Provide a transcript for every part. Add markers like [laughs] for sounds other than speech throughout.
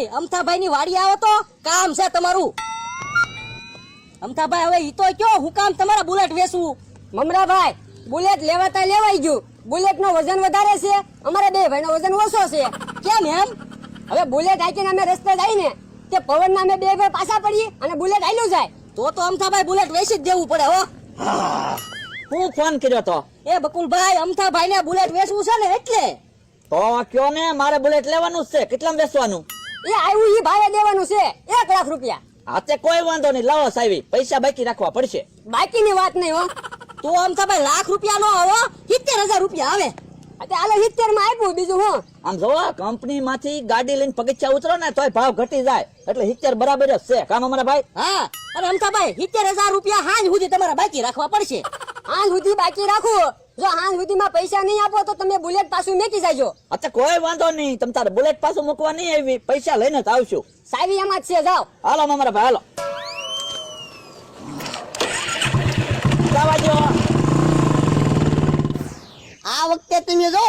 ભાઈ અમથાભાઈ ની વાડી આવો તો. કામ છે તમારું. અમથાભાઈ હવે ઈ તો કયો હું કામ તમારા બુલેટ વેચવું? મમરાભાઈ બુલેટ લેવાતા લેવાઈ ગયું. બુલેટ નો વજન વધારે છે. અમારે બે ભાઈ નો વજન ઓછો છે. કેમ એમ? હવે બુલેટ હાકીને અમે રસ્તે જાય ને તે પવન ના અમે બે ભાઈ પાછા પડીએ અને બુલેટ હાલ્યું જાય. તો તો અમથાભાઈ બુલેટ વેચી જ દેવું પડે હો. હું ફોન કર્યો તો? એ બકુલભાઈ અમથાભાઈ ને બુલેટ વેચવું છે ને એટલે. તો કયો ને? મારે બુલેટ લેવાનું જ છે. કેટલામાં વેચવાનું? એ આવ્યું ઈ ભાવે દેવાનું છે. એક લાખ રૂપિયા. હાથે કોઈ વાંધો નહીં. લાવો સાહેબી. પૈસા બાકી રાખવા પડશે. બાકીની વાત નહીં હો. તો ભાઈ લાખ રૂપિયા નો આવો. સિત્તેર હજાર રૂપિયા આવે. હાલો સિત્તેરમાં આપ્યું બીજું હું. આમ જો કંપની માંથી ગાડી લઈને પગથિયા ઉતરો ને તોય ભાવ ઘટી જાય. એટલે સિત્તેર બરાબર જ છે. કામ અમારા ભાઈ? હા અરે અમતા ભાઈ સિત્તેર હજાર રૂપિયા હાજ સુધી તમારા બાકી રાખવા પડશે. [laughs] હાજ સુધી બાકી રાખું. જો હાંજ સુધીમાં પૈસા નહીં આપો તો તમે બુલેટ પાછું મેકી જાજો. અચ્છા કોઈ વાંધો નહીં. તમ તારે બુલેટ પાછું મૂકવા નહીં આવી. પૈસા લઈને જ આવશું. સાવી એમાં જ છે જાઓ. હાલો મારા ભાઈ હાલો. આ વખતે તમે જો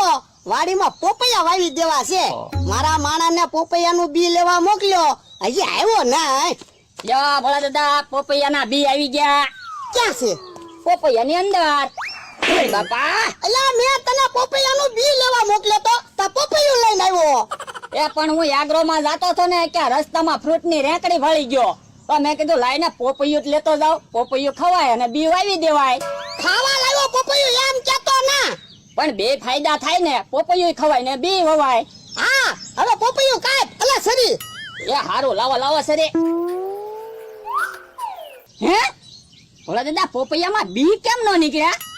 વાડીમાં પોપૈયા વાવી દેવા છે. મારા માણાને પોપૈયાનું બી લેવા મોકલ્યો. હજી આવ્યો ના યો ભોળા દાદા પોપૈયાના બી આવી ગયા. ક્યાં છે? પોપૈયાની અંદર. બાપા. અલા મેં તને પોપૈયાનું બી લેવા મોકલ્યો તો. તા પોપૈયું લઈને આવ્યો. એ પણ હું યાગ્રો માં જાતો હતો ને કે રસ્તામાં ફ્રૂટની રેકડી ભળી ગયો. તો મેં કીધું લાઈને પોપૈયું જ લેતો જાવ પોપૈયું ખવાય અને બી વાવી દેવાય. ખાવા લાવ્યો પોપૈયું એમ કેતો ના. પણ બે ફાયદા થાય ને પોપૈયું ખવાય ને બી વવાય. હા હવે પોપૈયું કાપ. અલે સરી. એ હારું લાવો લાવો સરી. હે? ભોળા દાદા પોપૈયામાં બી કેમ નો નીકળ્યા?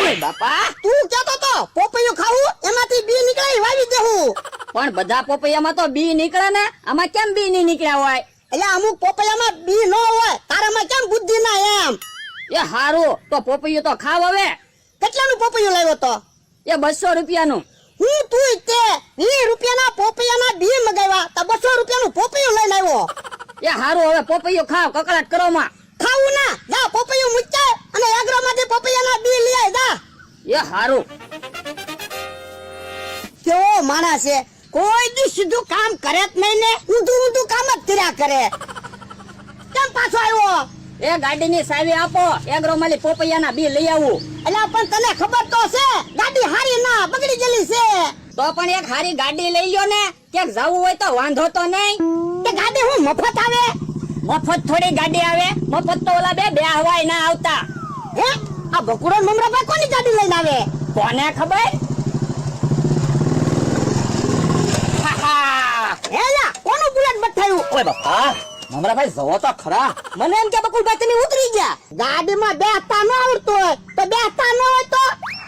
ઓય બાપા તું કેતો તો પોપૈયું ખાવું? એમાંથી બી નીકળે વાવી દેવું પણ બધા પોપૈયામાં તો બી નીકળે ને? આમાં કેમ બી નહીં નીકળ્યા હોય? એટલે અમુક પોપૈયામાં બી ન હોય તારામાં કેમ બુદ્ધિ ના એમ? એ હારું તો પોપૈયું તો ખાવ હવે. કેટલાનું પોપૈયું લાવ્યો તો? એ બસો રૂપિયાનું. હું તું તે વીસ રૂપિયાના પોપૈયાના બી મગાવ્યા તો બસો રૂપિયાનું પોપૈયું લઈને આવ્યો. એ હારું હવે પોપૈયું ખાવ કકડાટ કરો માં. ખાવું ના. જા પોપૈયું મૂકી અને એગ્રોમાંથી પોપૈયાના બી એ હારો. કેવો માણસ છે? કોઈ દી સીધું કામ કરે જ નહીં ને, ઊંધું ઊંધું કામ જ કર્યા કરે. કેમ પાછો આવ્યો? એ ગાડીની સાવી આપો એગ્રો માલી પોપૈયાના બી લઈ આવું. એટલે પણ તને ખબર તો છે, ગાડી હારી ના, બગડી ગયેલી છે. તો પણ એક હારી ગાડી લઈ લ્યો ને, ક્યાંક જવું હોય તો વાંધો તો નહીં. તે ગાડી હું મફત આવે? મફત થોડી ગાડી આવે? મફત તો ઓલા બે બે હવાય ના આવતા. હે? આ બકુડો મમરાભાઈ કોની ગાડી લઈને આવે? કોને ખબર? હાહા. કોનું બુલેટ બઠાયું? ઓય બાપા મમરાભાઈ જવો તો ખરા. મને એમ કે બકુલભાઈ તમે ઉતરી ગયા. ગાડીમાં બેસતા ન આવડતું હોય તો બેસતા ન હોય તો?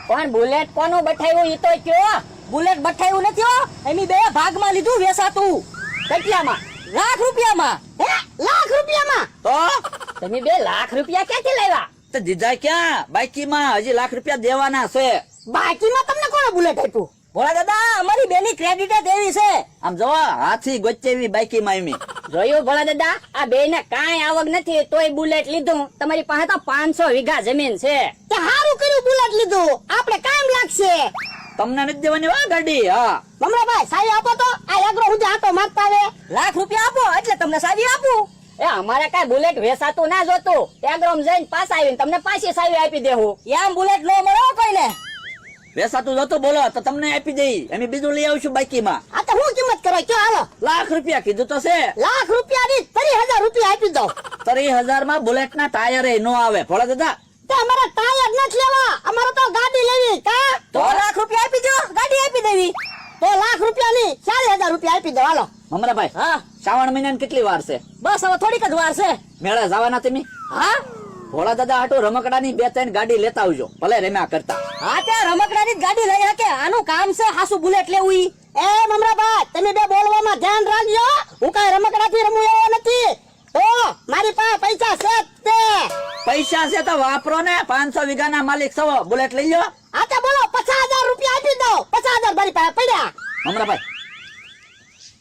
પણ બુલેટ કોનું બઠાયું ઈ તો કયો? બુલેટ બઠાયું નથી હો. એની બે ભાગમાં લીધું વેસાતું. કેટલામાં? લાખ રૂપિયામાં. હે? લાખ રૂપિયામાં? તો? તમે બે લાખ રૂપિયા ક્યાંથી લાવ્યા? તે દીધા ક્યાં? બાકીમાં હજી લાખ રૂપિયા દેવાના છે. બાકીમાં તમને કોણે બુલેટ આપ્યું? ભોળા દાદા અમારી બેની ક્રેડિટ જ એવી છે. આમ જોવો હાથી ગોચેવી બાકી માયમી જોયું ભોળા દાદા? આ બે ને કાંઈ આવક નથી તોય બુલેટ લીધું. તમારી પાસે તો પાંચસો વીઘા જમીન છે. તે હારું કર્યું બુલેટ લીધું. આપણે કાયમ લાગશે. તમને નથી દેવાની વા ગાડી? હા. મમરાભાઈ સાઈ આપો તો. આ એગ્રો હું આટો માગતા આવે લાખ રૂપિયા આપો એટલે તમને સારી આપું. એ અમારે કઈ બુલેટ વેસાતું ના જોતું. ટેગ્રોમ જઈને પાસ આવીને તમને પાછી સાવી આપી દેવું એમ બુલેટ નો મળો કોઈને. વેસાતું જોતું બોલો તો તમને આપી દઈ. અમે બીજું લઈ આવશું બાકીમાં. આ તો હું કિંમત કરો કયો હાલો? લાખ રૂપિયા કીધું તો છે. લાખ રૂપિયા ની ત્રીસ હજાર રૂપિયા આપી દો ત્રીસ હજારમાં બુલેટ ના ટાયર નો આવે. ભોળા દાદા. તે અમારે ટાયર નથી લેવા. અમારે તો ગાડી લેવી કા? તો લાખ રૂપિયા આપી દો ગાડી આપી દેવી. તો લાખ રૂપિયા ની ચાલીસ હજાર રૂપિયા આપી દો હાલો. મમરાભાઈ હા. શ્રાવણ મહિના કેટલી વાર છે? બસ હવે થોડીક જ વાર છે. મેળા જવાના તમે? હા? ભોળા દાદા હાટુ રમકડા ની બે ત્રણ ગાડી લેતા આવજો. ભલે રેમ્યા કરતા. હા ત્યાં રમકડાની જ ગાડી લઈ શકે આનું કામ છે હાસુ બુલેટ લેવું એ મમરાભાઈ તમે બે બોલવામાં ધ્યાન રાખજો. હું કઈ રમકડાથી રમું એવો નથી. તો મારી પાસે પૈસા છે તે. પૈસા છે તો વાપરો ને. પાંચસો વીઘા ના માલિક છો. બુલેટ લઈ લો આ તો બોલો પચાસ હજાર રૂપિયા આપી દો. પચાસ હજાર મારી પાસે પડ્યા. મમરાભાઈ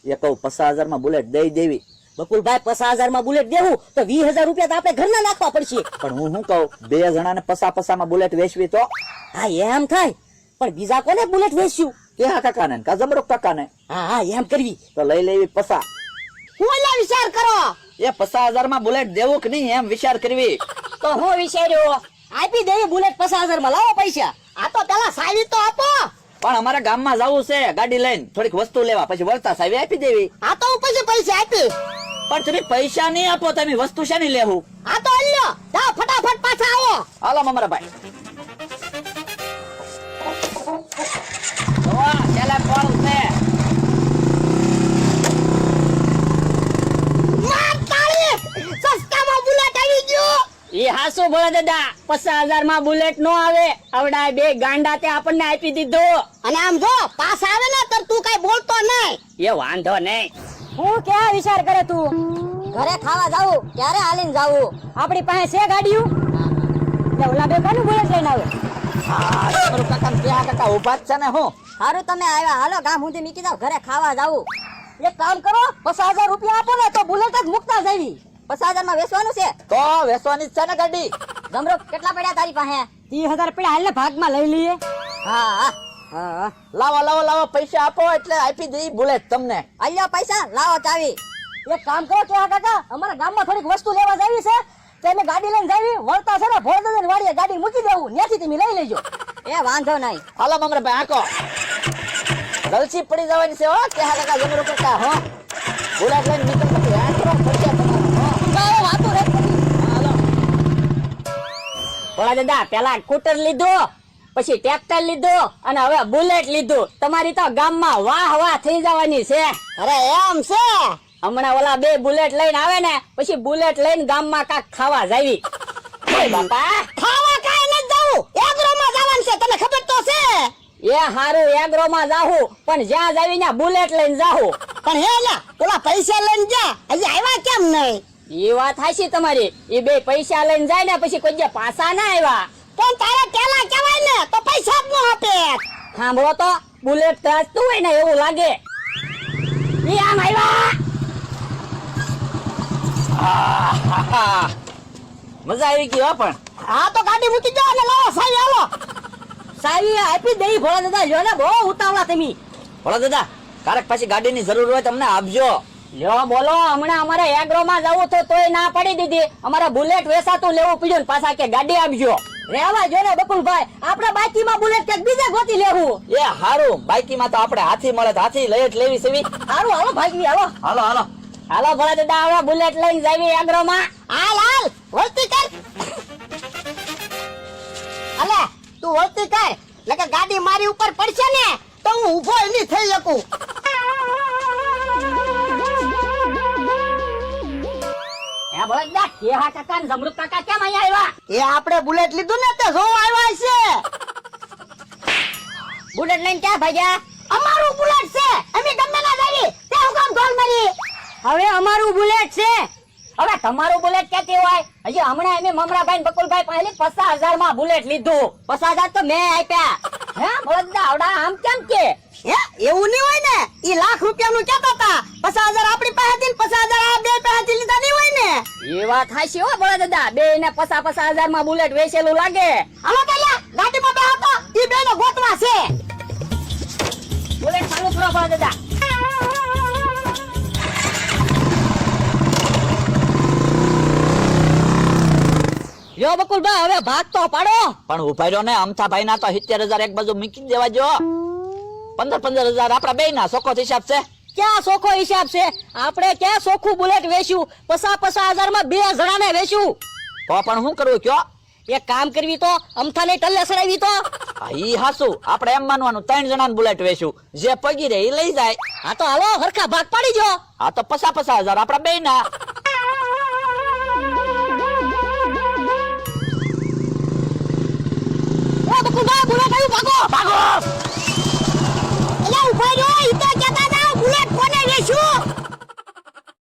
એ કહું પચાસ હજારમાં બુલેટ દઈ દેવી. બકુલભાઈ પચાસ હજારમાં બુલેટ દેવું તો વીસ હજાર રૂપિયા તો આપણે ઘરના નાખવા પડશે. પણ હું શું કહું બે જણાને પસા પસામાં બુલેટ વેચવી તો? હા એમ થાય. પણ બીજા કોને બુલેટ વેચ્યું? કે હા કાકાને? કા જમરો કાકાને? હા હા એમ કરવી. તો લઈ લેવી પસા. હું એટલે વિચાર કરો? એ પચાસ હજારમાં બુલેટ દેવું કે નહીં એમ વિચાર કરવી. તો હું વિચાર્યો આપી દેવી બુલેટ પચાસ હજારમાં લાવો પૈસા. આ તો પેલા સાવી તો આપો. પણ અમારા ગામમાં જવું છે ગાડી લઈને થોડીક વસ્તુ લેવા. પછી વળતા સાહેબ આપી દેવી. આ તો હું પછી પૈસા આપી પણ તમે પૈસા નહીં આપો તમે વસ્તુ શાની લેવું આ તો અલ્યો જાઓ ફટાફટ પાછા આવો. હાલો મારા ભાઈ. ભોળા દાદા પચાસ હજારમાં બુલેટ નો આવે. આવડા બે ગાંડા તે આપણને આપી દીધો. અને આમ જો પાસ આવે ને તો તું કઈ બોલતો નહીં. એ વાંધો નહીં. હું ક્યાં વિચાર કરે તું? ઘરે ખાવા જાવું ક્યારે હાલીને જાવું આપણી પાસે છે ગાડીયું ઓલા બે કોનું બુલેટ લઈને આવે? કાકા ને કાકા ઊભા જ છે ને હું. સારું તમે આવ્યા. હાલો ગામ સુધી મીકી જાવ ઘરે ખાવા જાવું એક કામ કરો પચાસ હજાર રૂપિયા આપો ને તો બુલેટ જ મુકતા જવી પચાસમાં વેચવાનું છે? તો વેચવાની છે ને ગાડી. ગમરો કેટલા પડ્યા તારી પાસે? ત્રીસ હજાર પડ્યા હાલ ભાગમાં લઈ લઈએ. હા હા. હા લાવો લાવો લાવો પૈસા આપો એટલે આપી દઈ ભૂલે તમને. અહીંયા પૈસા લાવો ચાવી. એક કામ કરો કે કાકા અમારા ગામમાં થોડીક વસ્તુ લેવા જાવી છે. તો અમે ગાડી લઈને જાવી વળતા છે ને ભોળદાદાની વાડીએ ગાડી મૂકી દેવું. ત્યાંથી તમે લઈ લેજો. એ વાંધો નહીં. હાલો મમરા ભાઈ આકો ગલસી પડી જવાની છે હો કે હા કાકા જમરો કરતા હો. બુલેટ લઈને નીકળ ભોળા દાદા પેલા સ્કૂટર લીધું પછી ટ્રેક્ટર લીધું અને હવે બુલેટ લીધું. તમારી તો ગામમાં વાહ વાહ થઈ જવાની છે. અરે એમ છે? હમણાં ઓલા બે બુલેટ લઈને આવે ને પછી બુલેટ લઈને ગામમાં કાક ખાવા જાવી. બાપા. ખાવા કાઈ નથી જાવું. એગ્રોમાં જવાનું છે. તને ખબર તો છે? એ હારું એગ્રો માં જાહું પણ જ્યાં જાવી ને બુલેટ લઈને જાહું. પણ હે ઓલા પૈસા લઈને જા. હજી આવ્યા કેમ નહીં? એ વાત હાશી તમારી. એ બે પૈસા લઈને જાય ને પછી કોઈ પાછા ના આવ્યા પણ તારે પેલા કહેવાય ને? તો પૈસા જ ન આપે. સાંભળો તો બુલેટ ત્રાસતું હોય ને એવું લાગે. ઈ આમ આવ્યા [laughs] મજા આવી ગઈ હો પણ. હા તો ગાડી મૂકી દો અને લાવો સાહેબ આવો સારી આપી દઈ ભોળા દાદા જો ને બહુ ઉતાવળા તમે. ભોળા દાદા કારક પછી ગાડીની જરૂર હોય તમને આપજો. લ્યો બોલો હમણાં અમારે એગ્રો માં જવું તો તોય ના પડી દીધી. અમારે બુલેટ વેસાતું લેવું પડ્યું ને પાછા કે ગાડી આપજો. રેવા જો ને બકુલભાઈ આપણે બાકીમાં બુલેટ કે બીજે ગોતી લેવું. એ હારું. બાઈકીમાં તો આપણે હાથી મળે તો હાથી લઈ જ લેવી સેવી હારું હાલો ભાગવી હાલો. હાલો હાલો. હાલો ભોળા દાદા હવે બુલેટ લઈને જાવી એગ્રો માં હાલ હાલ વળતી કર. અલે તું વળતી કર. લગે ગાડી મારી ઉપર પડશે ને તો હું ઊભો નહીં થઈ શકું. હે ભોળા દાદા કે હા કાકા ને જમરૂક કાકા કેમ અહીંયા આવ્યા? એ આપણે બુલેટ લીધું ને તે જો આવ્યા છે. બુલેટ લઈને ક્યાં ભાગ્યા? અમારું બુલેટ છે. અમે તમને ના જાવી તે હું કામ ઢોલ મારી હવે અમારું બુલેટ છે. હવે તમારું બુલેટ ક્યાંથી હોય? હજી હમણાં અમે મમરાભાઈ બકુલભાઈ પાસે પચાસ હજારમાં બુલેટ લીધું. પચાસ હજાર તો મેં આપ્યા. હે ભોળા આમ કેમ કે? હે એવું નહીં હોય ને ઈ લાખ રૂપિયાનું કહેતા હતા. પચાસ હજાર આપણી પાસેથી ને પચાસ હજાર આ બે પાસેથી લીધા નહીં હોય ને. એ વાત હાચી હો ભોળા દાદા. બે ને પચાસ પચાસ હજારમાં બુલેટ વેચેલું લાગે. હાલો પેલા ગાડીમાં બે હતા ઈ બે ગોતવા છે. બુલેટ ચાલુ કરો ભોળા દાદા. યો બકુલભાઈ હવે ભાગ તો પાડો. પણ ઊભા રહ્યો ને અમથાભાઈ ના તો સિત્તેર હજાર એક બાજુ મૂકી દેવા જો. પંદર પંદર હજાર આપડા બે ના સોખો હિસાબ છે. ક્યાં સોખો હિસાબ છે? આપણે ક્યાં સોખું બુલેટ વેચ્યું? પસા પસા હજારમાં બે જણાને વેચ્યું. તો પણ શું કરવું કયો? એક કામ કરવી તો અમથા ને ટલ્લે સડાવી તો. ઈ હાસુ. આપણે એમ માનવાનું ત્રણ જણા બુલેટ વેચ્યું. જે પગી રે એ લઈ જાય. હા તો હાલો હરખા ભાગ પાડી જો. હા તો પસા પસા હજાર આપડા બે ના ઊભા બુલેટ આવ્યું ભાગો. ભાગો. એટલે ઊભા રહ્યો ઈ તો જતા જાવ બુલેટ કોને વેચ્યું?